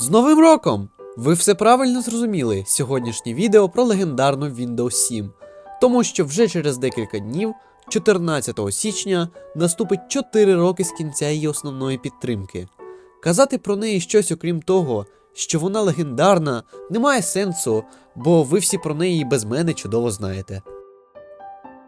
З Новим роком! Ви все правильно зрозуміли сьогоднішнє відео про легендарну Windows 7. Тому що вже через декілька днів, 14 січня, наступить 4 роки з кінця її основної підтримки. Казати про неї щось окрім того, що вона легендарна, немає сенсу, бо ви всі про неї без мене чудово знаєте.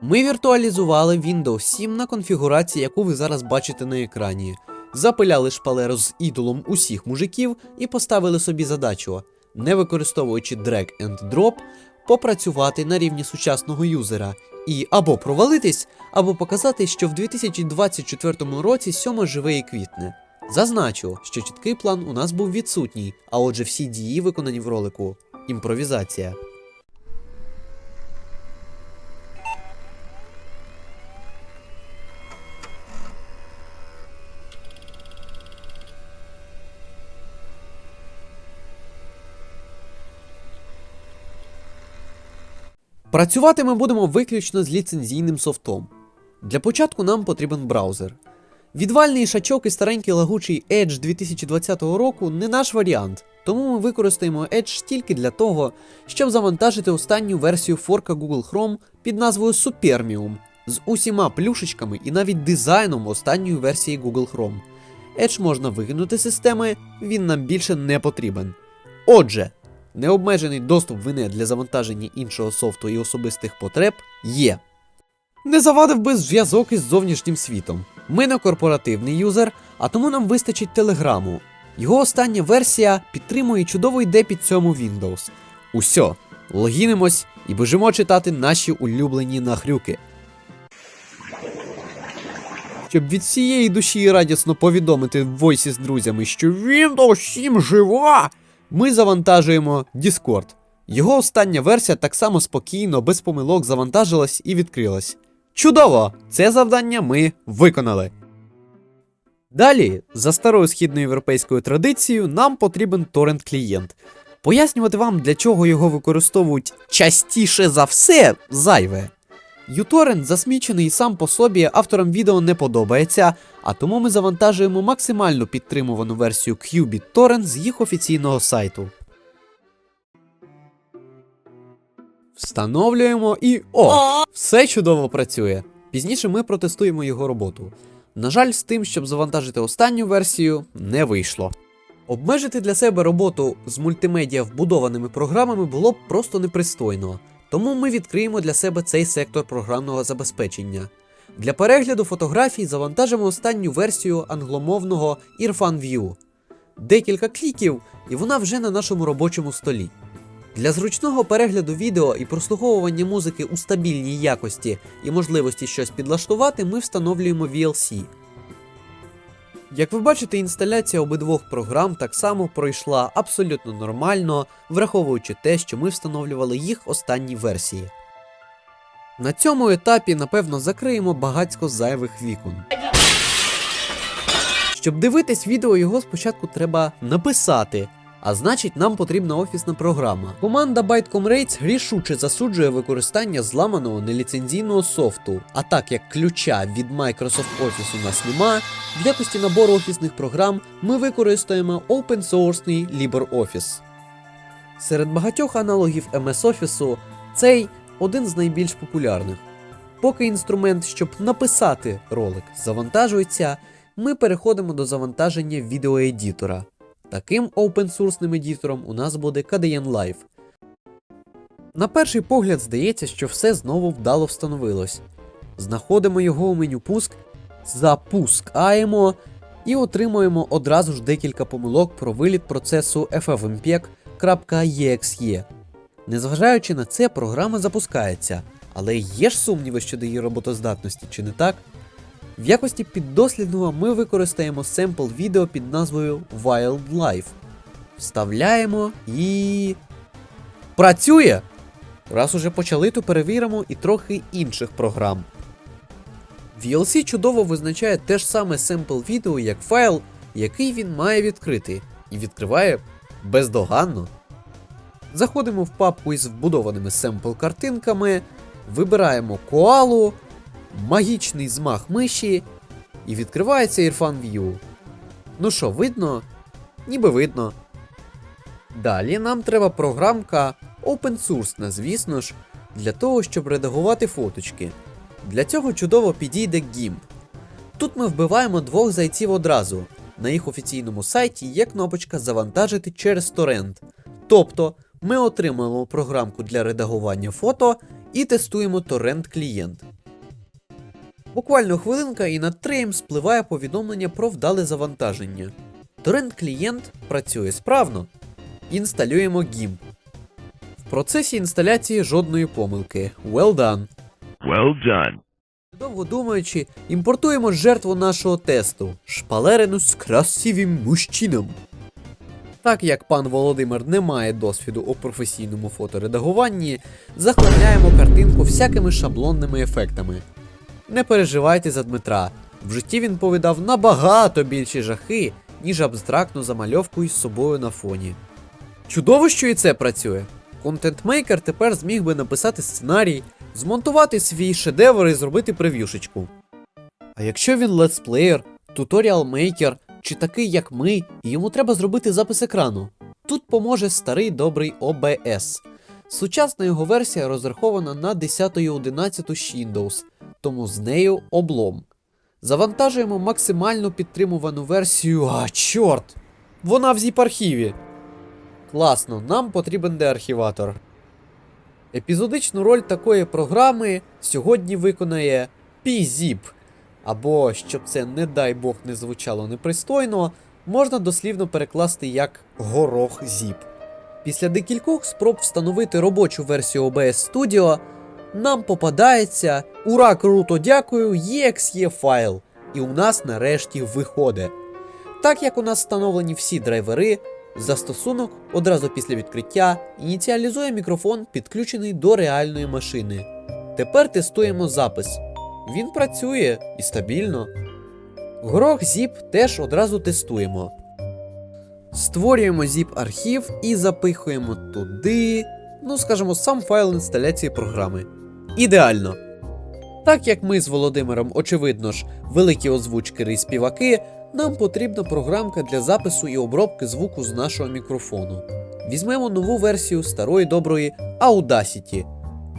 Ми віртуалізували Windows 7 на конфігурації, яку ви зараз бачите на екрані. Запиляли шпалеру з ідолом усіх мужиків і поставили собі задачу, не використовуючи drag and drop, попрацювати на рівні сучасного юзера і або провалитись, або показати, що в 2024 році сьома живе і квітне. Зазначу, що чіткий план у нас був відсутній, а отже, всі дії виконані в ролику. Імпровізація. Працювати ми будемо виключно з ліцензійним софтом. Для початку нам потрібен браузер. Відвальний шачок і старенький лагучий Edge 2020 року не наш варіант, тому ми використаємо Edge тільки для того, щоб завантажити останню версію форка Google Chrome під назвою Supermium з усіма плюшечками і навіть дизайном останньої версії Google Chrome. Edge можна викинути з системи, він нам більше не потрібен. Отже, необмежений доступ в інет для завантаження іншого софту і особистих потреб є. Не завадив би зв'язок із зовнішнім світом. Ми не корпоративний юзер, а тому нам вистачить телеграму. Його остання версія підтримує чудово йде під цьому Windows. Усьо, логінимось і бежимо читати наші улюблені нахрюки. Щоб від всієї душі радісно повідомити войсі з друзями, що Windows 7 жива, ми завантажуємо Discord. Його остання версія так само спокійно, без помилок завантажилась і відкрилась. Чудово! Це завдання ми виконали. Далі, за старою східноєвропейською традицією, нам потрібен торрент клієнт. Пояснювати вам, для чого його використовують частіше за все, зайве. uTorrent засмічений сам по собі авторам відео не подобається, а тому ми завантажуємо максимально підтримувану версію Qubit Torrent з їх офіційного сайту. Встановлюємо і о! Все чудово працює. Пізніше ми протестуємо його роботу. На жаль, з тим, щоб завантажити останню версію, не вийшло. Обмежити для себе роботу з мультимедіа вбудованими програмами було б просто непристойно, тому ми відкриємо для себе цей сектор програмного забезпечення. Для перегляду фотографій завантажимо останню версію англомовного IrfanView. Декілька кліків, і вона вже на нашому робочому столі. Для зручного перегляду відео і прослуховування музики у стабільній якості і можливості щось підлаштувати, ми встановлюємо VLC. Як ви бачите, інсталяція обидвох програм так само пройшла абсолютно нормально, враховуючи те, що ми встановлювали їх останні версії. На цьому етапі, напевно, закриємо багацько зайвих вікон. Щоб дивитись відео, його спочатку треба написати. А значить, нам потрібна офісна програма. Команда Bytecom Rates рішуче засуджує використання зламаного неліцензійного софту. А так як ключа від Microsoft Office у нас нема, в якості набору офісних програм ми використаємо open source LibreOffice. Серед багатьох аналогів MS Office цей один з найбільш популярних. Поки інструмент, щоб написати ролик, завантажується, ми переходимо до завантаження відеоедітора. Таким опенсурсним едітором у нас буде KDN Live. На перший погляд здається, що все знову вдало встановилось. Знаходимо його у меню пуск, запускаємо і отримуємо одразу ж декілька помилок про виліт процесу ffmpeg.exe. Незважаючи на це, програма запускається, але є ж сумніви щодо її роботоздатності, чи не так? В якості піддослідного ми використаємо семпл відео під назвою Wildlife. Вставляємо і. Працює! Раз уже почали, то перевіримо і трохи інших програм. VLC чудово визначає те ж саме семпл відео як файл, який він має відкрити, і відкриває бездоганно. Заходимо в папку із вбудованими семпл картинками, вибираємо коалу, магічний змах миші, і відкривається Irfan View. Ну що, видно? Ніби видно. Далі нам треба програмка open source, звісно ж, для того, щоб редагувати фоточки. Для цього чудово підійде GIMP. Тут ми вбиваємо двох зайців одразу. На їх офіційному сайті є кнопочка Завантажити через торрент. Тобто ми отримуємо програмку для редагування фото і тестуємо торрент клієнт. Буквально хвилинка і над треєм спливає повідомлення про вдале завантаження. Торрент клієнт працює справно. Інсталюємо GIMP. В процесі інсталяції жодної помилки. Well done. Well done. Довго думаючи, імпортуємо жертву нашого тесту шпалерину з красивим мужчином. Так як пан Володимир не має досвіду у професійному фоторедагуванні, захлиняємо картинку всякими шаблонними ефектами. Не переживайте за Дмитра. В житті він повидав набагато більші жахи, ніж абстрактну замальовку із собою на фоні. Чудово, що і це працює. Контентмейкер тепер зміг би написати сценарій, змонтувати свій шедевр і зробити прев'юшечку. А якщо він летсплеєр, туторіал-мейкер чи такий, як ми, і йому треба зробити запис екрану, тут поможе старий добрий OBS. Сучасна його версія розрахована на 10 і 11 Windows, тому з нею облом. Завантажуємо максимально підтримувану версію. А, чорт! Вона в zip-архіві. Класно, нам потрібен деархіватор. Епізодичну роль такої програми сьогодні виконає PZIP. Або, щоб це, не дай Бог, не звучало непристойно, можна дослівно перекласти як горох зіп. Після декількох спроб встановити робочу версію OBS Studio, нам попадається Ура, круто, дякую! EXE файл. І у нас нарешті виходить. Так як у нас встановлені всі драйвери, застосунок одразу після відкриття ініціалізує мікрофон, підключений до реальної машини. Тепер тестуємо запис. Він працює і стабільно. Горох zip теж одразу тестуємо. Створюємо zip архів і запихуємо туди, ну скажімо, сам файл інсталяції програми. Ідеально. Так як ми з Володимиром, очевидно ж, великі озвучкери і співаки, нам потрібна програмка для запису і обробки звуку з нашого мікрофону. Візьмемо нову версію старої доброї Audacity.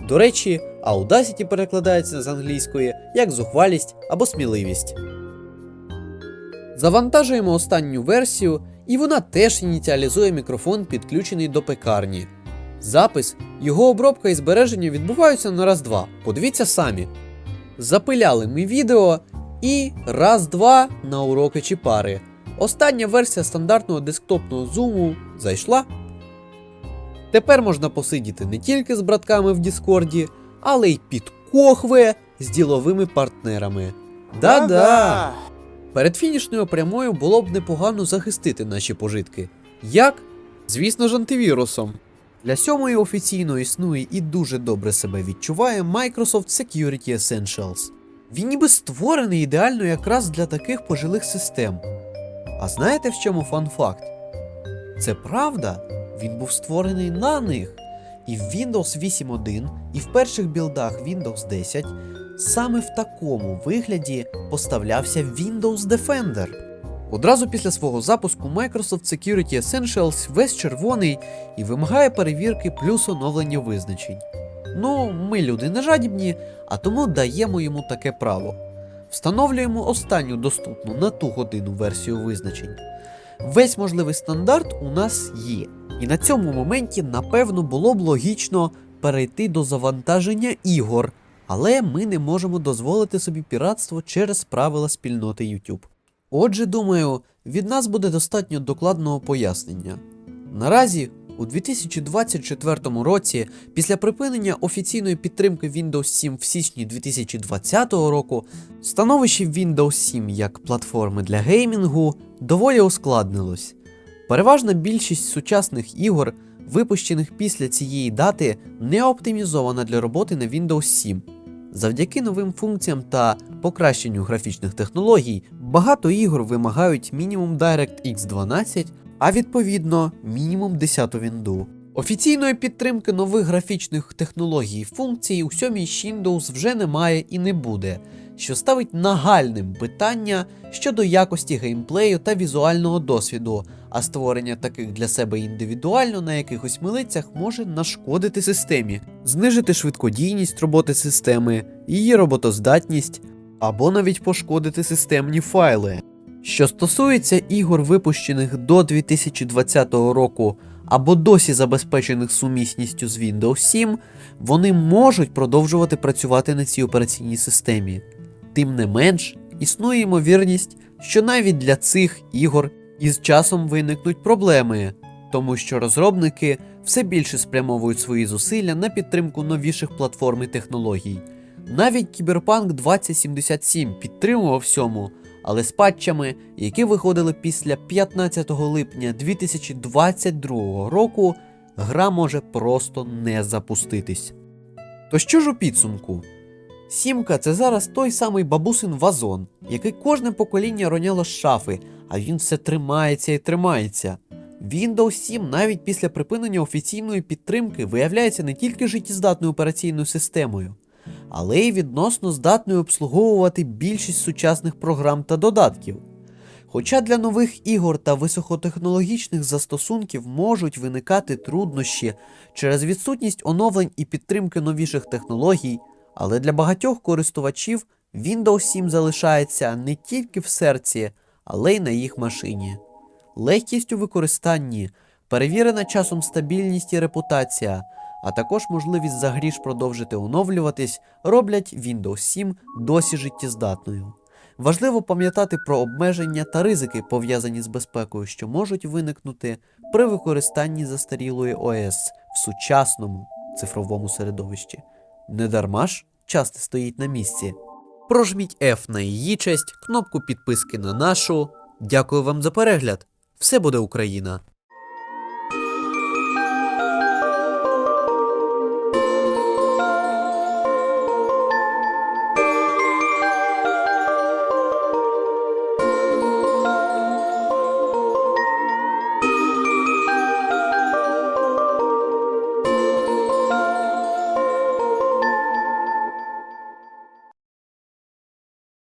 До речі, Audacity перекладається з англійської як зухвалість або сміливість. Завантажуємо останню версію, і вона теж ініціалізує мікрофон, підключений до пекарні. Запис, його обробка і збереження відбуваються на раз-два. Подивіться самі. Запиляли ми відео і раз-два на уроки чи пари. Остання версія стандартного десктопного зуму зайшла. Тепер можна посидіти не тільки з братками в Діскорді, але й під кохве з діловими партнерами. Да-да! Перед фінішною прямою було б непогано захистити наші пожитки. Як? Звісно ж, антивірусом. Для сьомої офіційно існує і дуже добре себе відчуває Microsoft Security Essentials. Він ніби створений ідеально якраз для таких пожилих систем. А знаєте в чому фан-факт? Це правда, він був створений на них. І в Windows 8.1, і в перших білдах Windows 10 саме в такому вигляді поставлявся Windows Defender. Одразу після свого запуску Microsoft Security Essentials весь червоний і вимагає перевірки плюс оновлення визначень. Ну, ми люди не жадібні, а тому даємо йому таке право. Встановлюємо останню доступну на ту годину версію визначень. Весь можливий стандарт у нас є. І на цьому моменті, напевно, було б логічно перейти до завантаження ігор, але ми не можемо дозволити собі піратство через правила спільноти YouTube. Отже, думаю, від нас буде достатньо докладного пояснення. Наразі, у 2024 році, після припинення офіційної підтримки Windows 7 в січні 2020 року, становище Windows 7 як платформи для геймінгу доволі ускладнилось. Переважна більшість сучасних ігор, випущених після цієї дати, не оптимізована для роботи на Windows 7. Завдяки новим функціям та покращенню графічних технологій, багато ігор вимагають мінімум DirectX 12, а відповідно мінімум 10 вінду. Офіційної підтримки нових графічних технологій і функцій у 7 Windows вже немає і не буде. що ставить нагальним питання щодо якості геймплею та візуального досвіду, а створення таких для себе індивідуально на якихось милицях може нашкодити системі, знижити швидкодійність роботи системи, її роботоздатність або навіть пошкодити системні файли. Що стосується ігор, випущених до 2020 року або досі забезпечених сумісністю з Windows 7, вони можуть продовжувати працювати на цій операційній системі. Тим не менш, існує ймовірність, що навіть для цих ігор із часом виникнуть проблеми, тому що розробники все більше спрямовують свої зусилля на підтримку новіших платформ і технологій. Навіть Cyberpunk 2077 підтримував всьому, але з патчами, які виходили після 15 липня 2022 року, гра може просто не запуститись. То що ж у підсумку? Сімка це зараз той самий бабусин вазон, який кожне покоління роняло з шафи, а він все тримається і тримається. Windows 7 навіть після припинення офіційної підтримки виявляється не тільки життєздатною операційною системою, але й відносно здатною обслуговувати більшість сучасних програм та додатків. Хоча для нових ігор та високотехнологічних застосунків можуть виникати труднощі через відсутність оновлень і підтримки новіших технологій, але для багатьох користувачів Windows 7 залишається не тільки в серці, але й на їх машині. Легкість у використанні, перевірена часом стабільність і репутація, а також можливість за гріш продовжити оновлюватись, роблять Windows 7 досі життєздатною. Важливо пам'ятати про обмеження та ризики, пов'язані з безпекою, що можуть виникнути при використанні застарілої ОС в сучасному цифровому середовищі. Недарма ж часто стоїть на місці. Прожміть F на її честь, кнопку підписки на нашу. Дякую вам за перегляд. Все буде Україна!